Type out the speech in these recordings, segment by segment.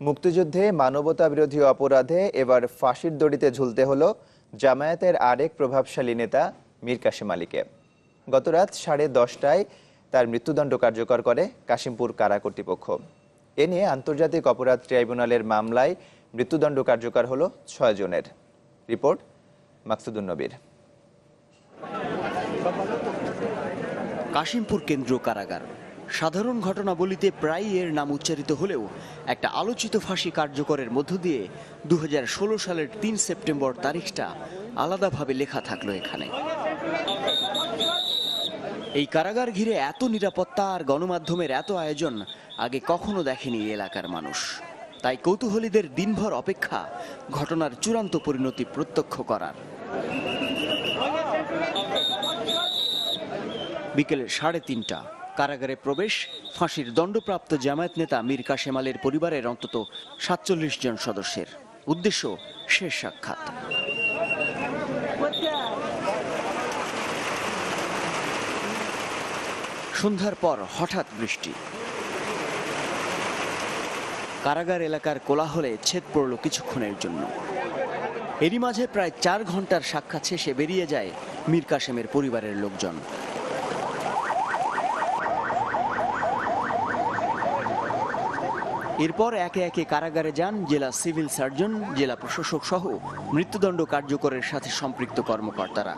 মুক্তিযুদ্ধে মানবতা বিরোধী অপরাধে এবার ফাঁসির দড়িতে ঝুলতে হলো জামায়াতের আরেক প্রভাবশালী নেতা মীর কাশেম আলীকে। গতরাত সাড়ে দশটায় তার মৃত্যুদণ্ড কার্যকর করে কাশিমপুর কারা কর্তৃপক্ষ। এ নিয়ে আন্তর্জাতিক অপরাধ ট্রাইব্যুনালের মামলায় মৃত্যুদণ্ড কার্যকর হলো ছয় জনের। রিপোর্ট, মাকসুদুন নবীর। কাশিমপুর কেন্দ্রীয় কারাগার। সাধারণ ঘটনাবলিতে প্রায়ই এর নাম উচ্চারিত হলেও একটা আলোচিত ফাঁসি কার্যকরের মধ্য দিয়ে দু হাজার ষোলো সালের তিন সেপ্টেম্বর তারিখটা আলাদাভাবে লেখা থাকল এখানে। এই কারাগার ঘিরে এত নিরাপত্তা আর গণমাধ্যমের এত আয়োজন আগে কখনো দেখেনি এলাকার মানুষ। তাই কৌতূহলীদের দিনভর অপেক্ষা ঘটনার চূড়ান্ত পরিণতি প্রত্যক্ষ করার। বিকেল সাড়ে তিনটা। কারাগারে প্রবেশ, ফাঁসির দণ্ডপ্রাপ্ত জামায়াত নেতা মীর কাশেম আলীর পরিবারের অন্তত সাতচল্লিশ জন সদস্যের উদ্দেশ্য শেষ সাক্ষাৎ। সন্ধ্যার পর হঠাৎ বৃষ্টি। কারাগার এলাকার কোলাহলে ছেদ পড়ল কিছুক্ষণের জন্য। এরই মাঝে প্রায় চার ঘণ্টার সাক্ষাৎ শেষে বেরিয়ে যায় মীর কাশেমের পরিবারের লোকজন। এরপর একে একে কারাগারে যান জেলা সিভিল সার্জন, জেলা প্রশাসক সহ মৃত্যুদণ্ড কার্যকরের সাথে সম্পৃক্ত কর্মকর্তারা।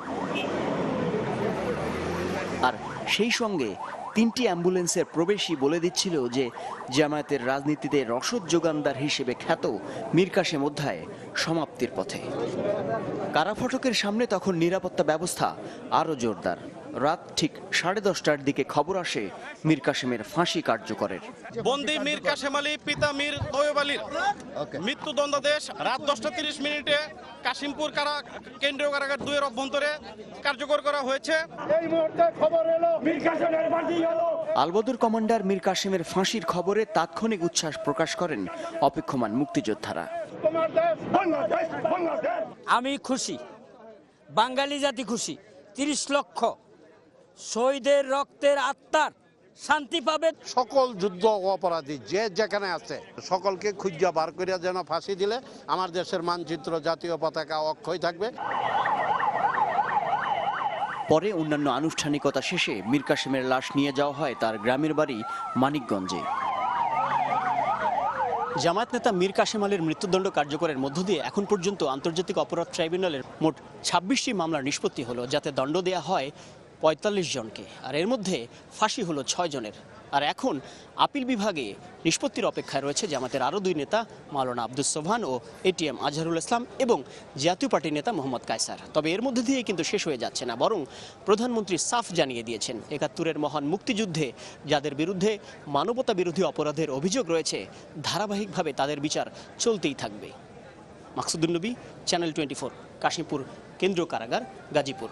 আর সেই সঙ্গে তিনটি অ্যাম্বুলেন্সের প্রবেশই বলে দিচ্ছিল যে জামায়াতের রাজনীতিতে রসদ যোগানদার হিসেবে খ্যাত মীর কাশেম অধ্যায় সমাপ্তির পথে। কারাফটকের সামনে তখন নিরাপত্তা ব্যবস্থা আরও জোরদার। রাত ঠিক সাড়ে দশটার দিকে খবর আসে মীর কাশেমের ফাঁসি কার্যকরের। বন্দি মীর কাশেম আলী পিতা মীর তৈয়ব আলীর। মৃত্যুদণ্ডাদেশ রাত দশটা তিরিশ মিনিটে কাশিমপুর কারা কেন্দ্রীয় কারাগার দুয়ের অভ্যন্তরে কার্যকর করা হয়েছে। এই মুহূর্তে খবর এলো মীর কাসেমের আলবদর কমান্ডার মীর কাশেমের ফাঁসির খবরে তাৎক্ষণিক উচ্ছ্বাস প্রকাশ করেন অপেক্ষমান মুক্তিযোদ্ধারা। আমি খুশি বাঙালি জাতি খুশি তিরিশ লক্ষ শহীদের রক্তের আত্মার শান্তি পাবে। সকল যুদ্ধ অপরাধী যে যেখানে আছে সকলকে খুঁজা বার করিয়া যেন ফাঁসি দিলে আমার দেশের মানচিত্র জাতীয় পতাকা অক্ষয় থাকবে। পরে অন্যান্য আনুষ্ঠানিকতা শেষে মীর কাশেমের লাশ নিয়ে যাওয়া হয় তার গ্রামের বাড়ি মানিকগঞ্জে। জামায়াত নেতা মীর কাশেম আলীর মৃত্যুদণ্ড কার্যকরের মধ্য দিয়ে এখন পর্যন্ত আন্তর্জাতিক অপরাধ ট্রাইব্যুনালের মোট ছাব্বিশটি মামলার নিষ্পত্তি হলো যাতে দণ্ড দেয়া হয় পঁয়তাল্লিশ জনকে। আর এর মধ্যে ফাঁসি হলো ছয় জনের। আর এখন আপিল বিভাগে নিষ্পত্তির অপেক্ষায় রয়েছে জামাতের আরও দুই নেতা, মাওলানা আব্দুস সোবহান ও এটিএম আজহারুল ইসলাম এবং জাতীয় পার্টির নেতা মোহাম্মদ কায়সার। তবে এর মধ্যে দিয়ে কিন্তু শেষ হয়ে যাচ্ছে না, বরং প্রধানমন্ত্রী সাফ জানিয়ে দিয়েছেন। একাত্তরের মহান মুক্তিযুদ্ধে যাদের বিরুদ্ধে মানবতা বিরোধী অপরাধের অভিযোগ রয়েছে, ধারাবাহিকভাবে তাদের বিচার চলতেই থাকবে। মাকসুদুল নবী, চ্যানেল টোয়েন্টি ফোর, কাশীপুর, কেন্দ্রীয় কারাগার, গাজীপুর।